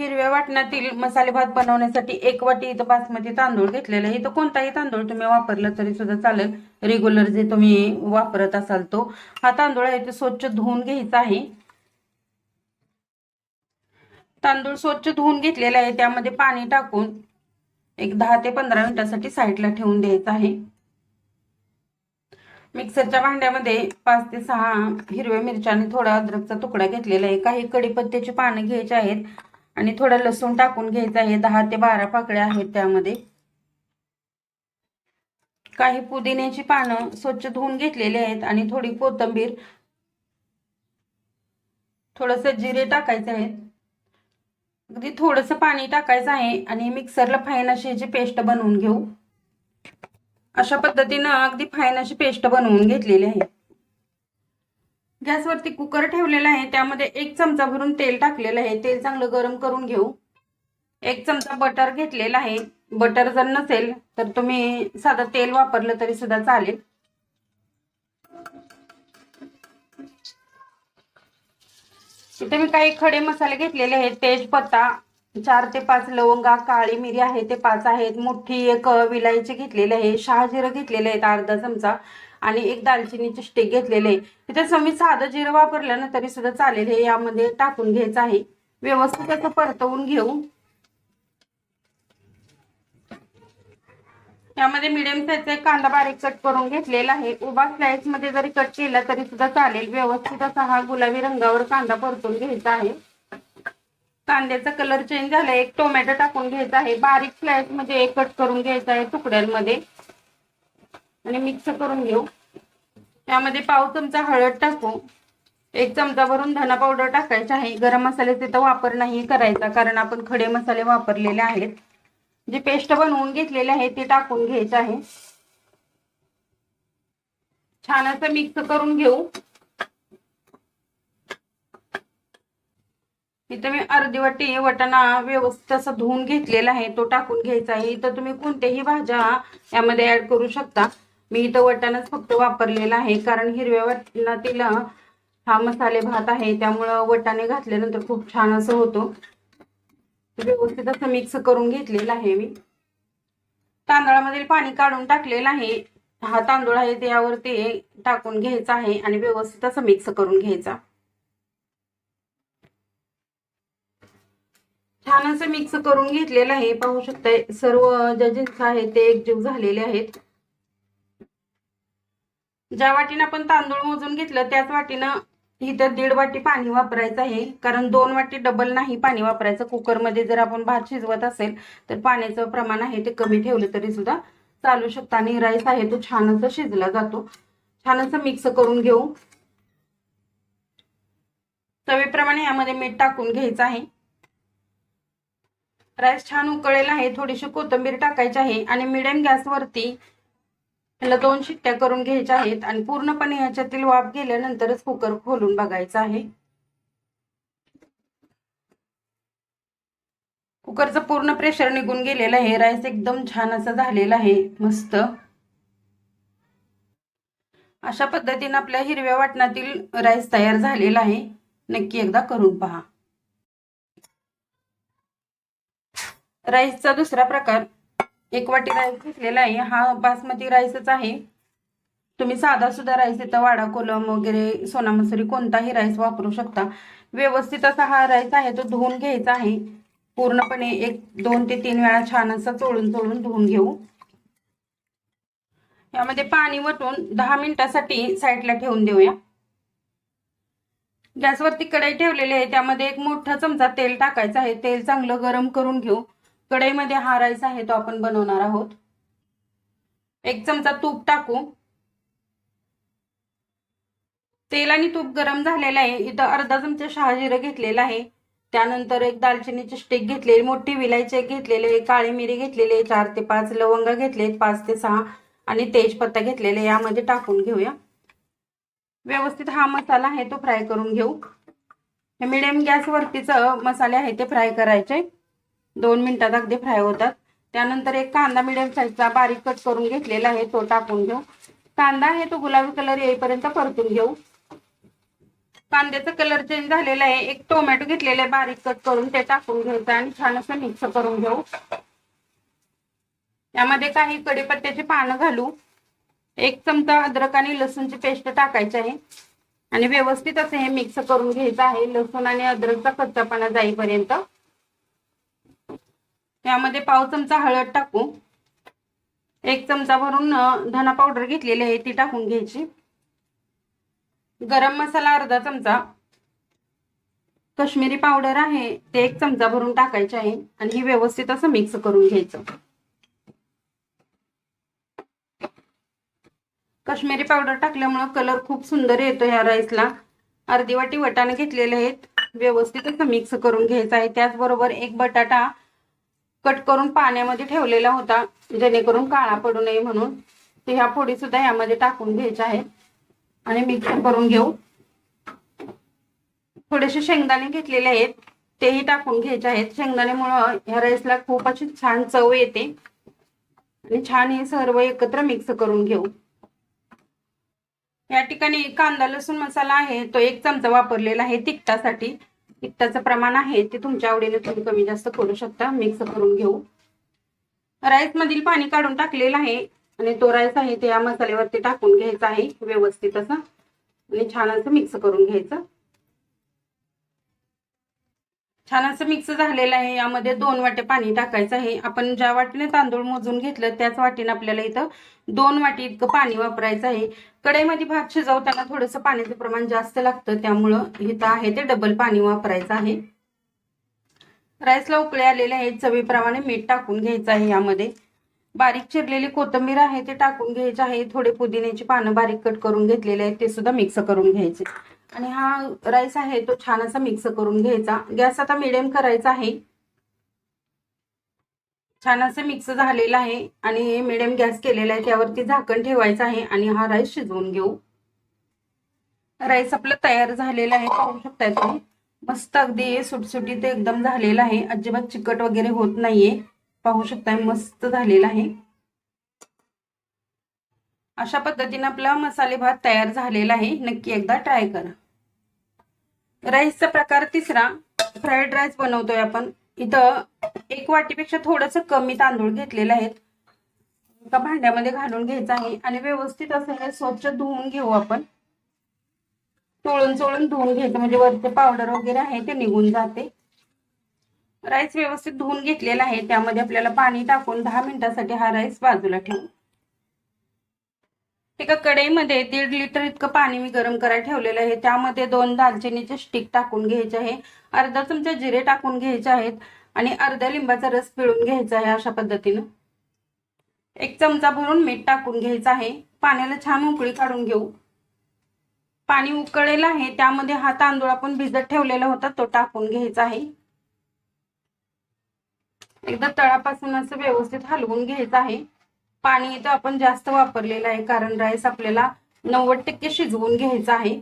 हिरव्या वाटणातील मसाले भात बनवण्यासाठी एक वाटी इथं बासमती तांदूळ घेतलेला आहे. इथं कोणताही तांदूळ तुम्ही वापरला तरी सुद्धा चालेल. रेग्युलर जे तुम्ही वापरत असाल तो. हा तांदूळ आहे तो स्वच्छ धुवून घ्यायचा आहे. तांदूळ स्वच्छ धुवून घेतलेला आहे. त्यामध्ये पाणी टाकून एक दहा ते पंधरा मिनिटासाठी साईडला ठेवून द्यायचं आहे. मिक्सरच्या भांड्यामध्ये पाच ते सहा हिरव्या मिरच्या आणि थोडा अद्रकचा तुकडा घेतलेला आहे. काही कडीपत्त्याची पानं घ्यायची आहेत. आणि थोडा लसूण टाकून घ्यायचा आहे. दहा ते बारा पाकळ्या आहेत त्यामध्ये. काही पुदिन्याची पानं स्वच्छ धुवून घेतलेली आहेत आणि थोडी कोथिंबीर थोडस जिरे टाकायचे आहेत. अगदी थोडंसं पाणी टाकायचं आहे आणि मिक्सरला फाईन अशी याची पेस्ट बनवून घेऊ. अशा पद्धतीनं अगदी फाईन अशी पेस्ट बनवून घेतलेली आहे. गॅसवरती कुकर ठेवलेला आहे त्यामध्ये एक चमचा भरून तेल टाकलेलं आहे. तेल चांगलं गरम करून घेऊ. एक चमचा बटर घेतलेला आहे. बटर जर नसेल तर तुम्ही साधं तेल वापरलं तरी सुद्धा चालेल. इथे मी काही खडे मसाले घेतलेले आहेत. तेजपत्ता चार ते पाच लवंगा काळी मिरी आहे ते पाच आहेत. मोठी एक विलायची घेतलेली आहे. शहाजिरं घेतलेले आहेत अर्धा चमचा. आणि एक दालचिनीचे स्टिक घेतलेले आहे. इथे मी साधं जिरं वापरलं ना तरी सुद्धा चालेल. हे यामध्ये टाकून घ्यायचं आहे. व्यवस्थित असं परतवून घेऊ. यामध्ये मिडियम साईजचा एक कांदा बारीक कट करून घेतलेला आहे. उभा स्लाइसमध्ये जरी कट केला तरी सुद्धा चालेल. व्यवस्थित असा हा गुलाबी रंगावर कांदा परतून घ्यायचा आहे. कांद्याचा कलर चेंज झाला. एक टोमॅटो टाकून घ्यायचा आहे. बारीक स्लाइसमध्ये एक कट करून घ्यायचा आहे तुकड्यांमध्ये. आणि मिक्स करून घेऊ. त्यामध्ये पाव चमचा हळद टाकू. एक चमचा भरून धना पावडर टाकायचा आहे. गरम मसाल्याचा तर वापर नाही करायचा कारण आपण खडे मसाले वापरलेले आहेत. जी पेस्ट बनवून घेतलेली आहे ती टाकून घ्यायचे आहे. छान असं मिक्स करून घेऊ. इथं मी अर्धी वाटी वटाणा व्यवस्थित असं धुवून घेतलेला आहे. तो टाकून घ्यायचा आहे. इथं तुम्ही कोणत्याही भाज्या यामध्ये ऍड करू शकता. मी इथं वटाणाच फक्त वापरलेला आहे कारण हिरव्या वाटणातील हा मसाले भात आहे त्यामुळं वटाणे घातल्यानंतर खूप छान असं होतो. व्यवस्थित असं मिक्स करून घेतलेलं आहे मी. तांदळामधील पाणी काढून टाकलेलं आहे. हा तांदूळ आहे त्यावर ते टाकून घ्यायचा आहे आणि व्यवस्थित असं मिक्स करून घ्यायचा. छान असं मिक्स करून घेतलेलं आहे. पाहू शकताय सर्व ज्या जिन्स आहेत ते एकजीव झालेले आहेत. ज्या वाटीनं आपण तांदूळ मोजून घेतलं त्याच वाटीनं इथं दीड वाटी पाणी वापरायचं आहे. कारण दोन वाटी डबल नाही पाणी वापरायचं. कुकरमध्ये जर आपण भात शिजवत असेल तर पाण्याचं प्रमाण आहे ते कमी ठेवलं तरी सुद्धा चालू शकतं. आणि राईस आहे तो छान असं शिजला जातो. छान असं मिक्स करून घेऊ. चवीप्रमाणे यामध्ये मीठ टाकून घ्यायचं आहे. राईस छान उकळेल आहे. थोडीशी कोथिंबीर टाकायची आहे. आणि मिडियम गॅसवरती ह्याला दोन शिट्ट्या करून घ्यायच्या आहेत आणि पूर्णपणे ह्याच्यातील वाफ गेल्यानंतरच कुकर खोलून बघायचा आहे. कुकरचं पूर्ण प्रेशर निघून गेलेलं आहे. राईस एकदम छान असं झालेला आहे. मस्त. अशा पद्धतीने आपल्या हिरव्या वाटणातील राईस तयार झालेला आहे. नक्की एकदा करून पहा. राईसचा दुसरा प्रकार एक वाटी राईस घेतलेला आहे. हा बासमती राईसच आहे. तुम्ही साधा सुद्धा राईस इथं वाडा कोलम वगैरे सोना मसुरी कोणताही राईस वापरू शकता. व्यवस्थित असा हा राईस आहे तो धुवून घ्यायचा आहे. पूर्णपणे एक दोन ते तीन वेळा छान असा चोळून चोळून धुवून घेऊ. यामध्ये पाणी वटून दहा मिनिटासाठी साईडला ठेवून देऊया. गॅसवरती कढाई ठेवलेली आहे. त्यामध्ये एक मोठा चमचा तेल टाकायचं आहे. तेल चांगलं गरम करून घेऊ. कढईमध्ये हा राईस आहे तो आपण बनवणार आहोत. एक चमचा तूप टाकू. तेल आणि तूप गरम झालेलं आहे. इथं अर्धा चमचा शहाजिरं घेतलेला आहे. त्यानंतर एक दालचिनीची स्टिक घेतलेली मोठी विलायची घेतलेले काळी मिरी घेतलेली चार ते पाच लवंग घेतले पाच ते सहा आणि तेजपत्ता घेतलेले यामध्ये टाकून घेऊया. व्यवस्थित हा मसाला आहे तो फ्राय करून घेऊ. हे मिडियम गॅसवरतीच मसाले आहे ते फ्राय करायचे. दोन मिनिटात अगदी फ्राय होतात. त्यानंतर एक कांदा मिडियम साईजचा बारीक कट करून घेतलेला आहे तो टाकून घेऊ. कांदा आहे तो गुलाबी कलर येईपर्यंत परतून घेऊ. कांद्याचा कलर चेंज झालेला आहे. एक टोमॅटो घेतलेला आहे बारीक कट करून ते टाकून घ्यायचं आणि छान असं मिक्स करून घेऊ. यामध्ये काही कडीपत्त्याची पानं घालू. एक चमचा अद्रक आणि लसूणची पेस्ट टाकायची आहे. आणि व्यवस्थित असं हे मिक्स करून घ्यायचं आहे. लसूण आणि अद्रकचा कच्चापणा जाईपर्यंत. त्यामध्ये पाव चमचा हळद टाकू. एक चमचा भरून धना पावडर घेतलेली आहे ती टाकून घ्यायची. गरम मसाला अर्धा चमचा. कश्मीरी पावडर आहे ते एक चमचा भरून टाकायचे आहे आणि ही व्यवस्थित असं मिक्स करून घ्यायचं. कश्मीरी पावडर टाकल्यामुळं कलर खूप सुंदर येतो ह्या राईसला. अर्धी वाटी वटाणे घेतलेले आहेत व्यवस्थित असं मिक्स करून घ्यायचं आहे. त्याचबरोबर एक बटाटा कट करून पाण्यामध्ये ठेवलेला होता जेणेकरून काळा पडू नये म्हणून. ते ह्या फोडी सुद्धा यामध्ये टाकून घ्यायच्या आहेत. आणि मिक्स करून घेऊ. थोडेसे शेंगदाणे घेतलेले आहेत तेही टाकून घ्यायचे आहेत. शेंगदाण्यामुळं ह्या राईसला खूप अशी छान चव येते. आणि छान हे सर्व एकत्र मिक्स करून घेऊ. या ठिकाणी कांदा लसूण मसाला आहे तो एक चमचा वापरलेला आहे तिखटासाठी. तिखटाचं प्रमाण आहे ते तुमच्या आवडीने तुम्ही कमी जास्त करू शकता. मिक्स करून घेऊ. राईस मधील पाणी काढून टाकलेलं आहे. आणि तो राईस आहे ते या मसाल्यावरती टाकून घ्यायचा आहे. व्यवस्थित असं. आणि छान असं मिक्स करून घ्यायचं. छान असं मिक्स झालेलं आहे. यामध्ये दोन वाटे पाणी टाकायचं आहे. आपण ज्या वाटीने तांदूळ मोजून घेतलं त्याच वाटीने आपल्याला इथं दोन वाटी इतकं पाणी वापरायचं आहे. कढईमध्ये भात शिजवताना थोडंसं पाण्याचं प्रमाण जास्त लागतं. त्यामुळं इथं आहे ते डबल पाणी वापरायचं आहे. राईसला उकळे आलेले आहेत चवीप्रमाणे मीठ टाकून घ्यायचं आहे यामध्ये. बारीक चिरलेली कोथिंबीर आहे ते टाकून घ्यायचे आहे. थोडे पुदिन्याची पानं बारीक कट करून घेतलेले आहेत ते सुद्धा मिक्स करून घ्यायचे. आणि हा राईस आहे तो छान असा मिक्स करून घ्यायचा. गॅस आता मिडियम करायचा आहे. छान असं मिक्स झालेलं आहे आणि मिडियम गॅस केलेला आहे त्यावरती झाकण ठेवायचं आहे आणि हा राईस शिजवून घेऊ. राईस आपला तयार झालेला आहे पाहू शकताय तुम्ही. मस्त अगदी सुटसुटीत एकदम झालेला आहे. अजिबात चिकट वगैरे होत नाहीये. पाहू शकताय मस्त झालेला आहे. अशा पद्धतीने आपला मसाले भात तयार झालेला आहे. नक्की एकदा ट्राय करा. राईसचा प्रकार तिसरा. फ्राईड राईस बनवतोय आपण. इथं एक वाटीपेक्षा थोडस कमी तांदूळ घेतलेले आहेत एका भांड्यामध्ये घालून घ्यायचं आहे. आणि व्यवस्थित असं हे स्वच्छ धुवून घेऊ आपण. चोळून चोळून धुवून घ्यायचं. म्हणजे वरचे पावडर वगैरे आहे ते निघून जाते. राईस व्यवस्थित धुवून घेतलेला आहे. त्यामध्ये आपल्याला पाणी टाकून दहा मिनिटासाठी हा राईस बाजूला ठेवू. एका कढईमध्ये दीड लिटर इतकं पाणी मी गरम करायला ठेवलेलं आहे. त्यामध्ये दोन दालचिनीचे स्टिक टाकून घ्यायचे आहे. अर्धा चमचा जिरे टाकून घ्यायचे आहेत आणि अर्ध्या लिंबाचा रस पिळून घ्यायचा आहे अशा पद्धतीनं. एक चमचा भरून मीठ टाकून घ्यायचं आहे. पाण्याला छान उकळी काढून घेऊ. पाणी उकळलेलं आहे. त्यामध्ये हा तांदूळ आपण भिजत ठेवलेला होता तो टाकून घ्यायचा आहे. एकदा तळापासून असं व्यवस्थित हलवून घ्यायचं आहे. पाणी इथं आपण जास्त वापरलेलं आहे कारण राईस आपल्याला नव्वद टक्के शिजवून घ्यायचा आहे.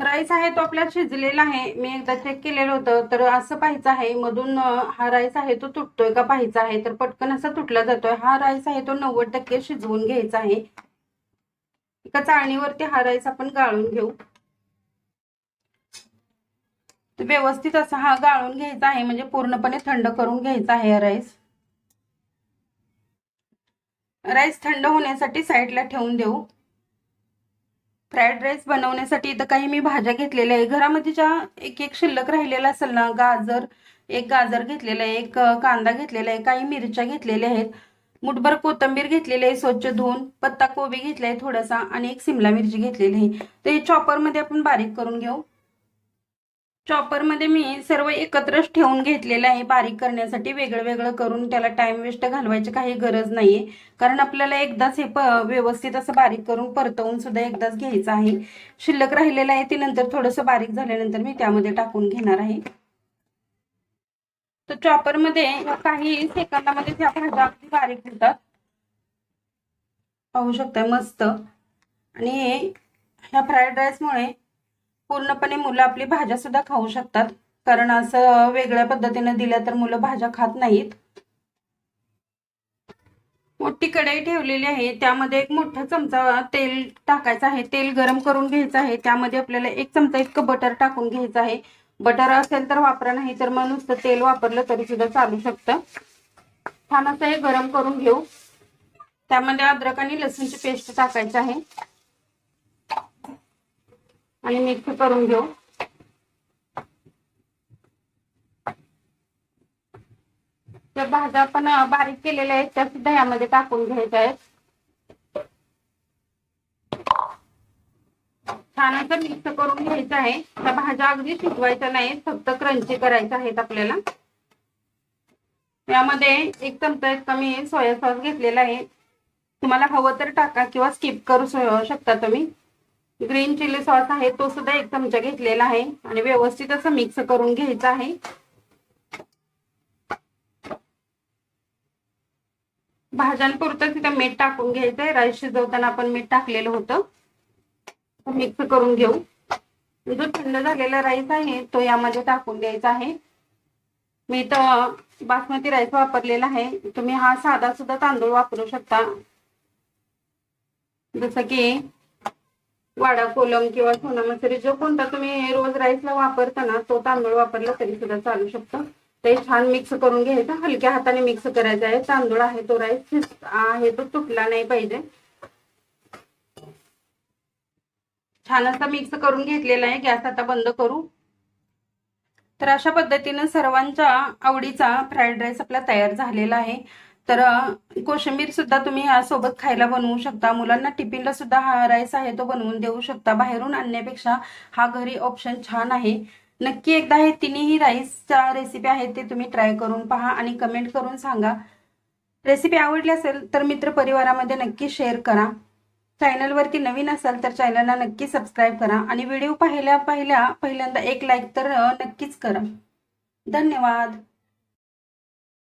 राईस आहे तो आपला शिजलेला आहे. मी एकदा चेक केलेलं होतं तर असं पाहायचं आहे मधून हा राईस आहे तो तुटतोय का पाहायचा आहे तर पटकन असा तुटला जातोय. हा राईस आहे तो नव्वद टक्के शिजवून घ्यायचा आहे. एका चाळणीवरती हा राईस आपण गाळून घेऊ. व्यवस्थित असा हा गाळून घ्यायचा आहे म्हणजे पूर्णपणे थंड करून घ्यायचा आहे हा राईस राईस थंड होण्यासाठी साईडला ठेवून देऊ. फ्राईड राईस बनवण्यासाठी इथं काही मी भाज्या घेतलेल्या आहे. घरामध्ये ज्या एक एक शिल्लक राहिलेला असेल ना गाजर एक गाजर घेतलेला आहे एक कांदा घेतलेला आहे काही मिरच्या घेतलेल्या आहेत. मुठभर कोथंबीर घेतलेली आहे स्वच्छ धुवून. पत्ता कोबी घेतलाय आहे थोडासा आणि एक सिमला मिरची घेतलेली आहे. तर हे चॉपरमध्ये आपण बारीक करून घेऊ. चॉपरमध्ये मी सर्व एकत्रच ठेवून घेतलेलं आहे बारीक करण्यासाठी. वेगळं वेगळं करून त्याला टाइम वेस्ट घालवायची काही गरज नाहीये. कारण आपल्याला एकदाच हे व्यवस्थित असं बारीक करून परतवून सुद्धा एकदाच घ्यायचं आहे. शिल्लक राहिलेलं आहे ते नंतर थोडंसं बारीक झाल्यानंतर मी त्यामध्ये टाकून घेणार आहे. तर चॉपरमध्ये काही सेकंदामध्ये त्या भाज्या अगदी बारीक होतात. पाहू शकता मस्त. आणि ह्या फ्राईड राईसमुळे पूर्णपणे मुलं आपली भाज्या सुद्धा खाऊ शकतात. कारण असं वेगळ्या पद्धतीने दिल्या तर मुलं भाज्या खात नाहीत. मोठी कढई ठेवलेली आहे. त्यामध्ये एक मोठा चमचा तेल टाकायचं आहे. तेल गरम करून घ्यायचं आहे. त्यामध्ये आपल्याला एक चमचा इतकं बटर टाकून घ्यायचं आहे. बटर असेल तर वापरा नाही तर मग नुसतं तेल वापरलं तरी सुद्धा चालू शकतं. छान असं हे गरम करून घेऊ. त्यामध्ये अद्रक आणि लसूणची पेस्ट टाकायची आहे. आणि मिक्स करून घेऊ. त्या भाज्या पण बारीक केलेल्या आहेत त्या सुद्धा यामध्ये टाकून घ्यायच्या आहेत. छान असं मिक्स करून घ्यायचं आहे. त्या भाज्या अगदी शिजवायच्या नाहीत फक्त क्रंची करायच्या आहेत आपल्याला. यामध्ये एक चमचा इतका मी सोया सॉस घेतलेला आहे. तुम्हाला हवं तर टाका किंवा स्किप करू शकता तुम्ही. ग्रीन चिली सॉस आहे तो सुद्धा एक चमचा घेतलेला आहे आणि व्यवस्थित असं मिक्स करून घ्यायचं आहे. भाज्यांपुरतं तिथं मीठ टाकून घ्यायचंय. राईस शिजवताना आपण मीठ टाकलेलं होतं. मिक्स करून घेऊ. जो थंड झालेला राईस आहे तो यामध्ये टाकून द्यायचा आहे. मी तर बासमती राईस वापरलेला आहे. तुम्ही हा साधा सुद्धा तांदूळ वापरू शकता. जसं की वाडा कोलम किंवा सोना मसरी जो कोणता तुम्ही रोज राईसला वापरता ना तो तांदूळ वापरला तरी सुद्धा चालू शकतो. ते छान मिक्स करून घ्यायचं. हलक्या हाताने मिक्स करायचा आहे. तांदूळ आहे तो राईस आहे तो तुटला नाही पाहिजे. छान असा मिक्स करून घेतलेला आहे. गॅस आता बंद करू. तर अशा पद्धतीनं सर्वांच्या आवडीचा फ्राईड राईस आपला तयार झालेला आहे. तर कोशिंबीर सुद्धा तुम्ही सोबत खायला बनवू शकता. मुलांना टिफिनला सुद्धा हा राईस आहे तो बनवून देऊ शकता. बाहेरून आणण्यापेक्षा हा घरी ऑप्शन छान आहे. नक्की एकदा हे तिन्ही राईसच्या रेसिपी आहेत ते तुम्ही ट्राय करून पहा आणि कमेंट करून सांगा. रेसिपी आवडली असेल तर मित्र परिवारामध्ये नक्की शेअर करा. चॅनलवरती नवीन असाल तर चॅनलला नक्की सबस्क्राईब करा आणि व्हिडिओ पाहिल्या पाहिल्या पहिल्यांदा एक लाईक तर नक्कीच करा. धन्यवाद.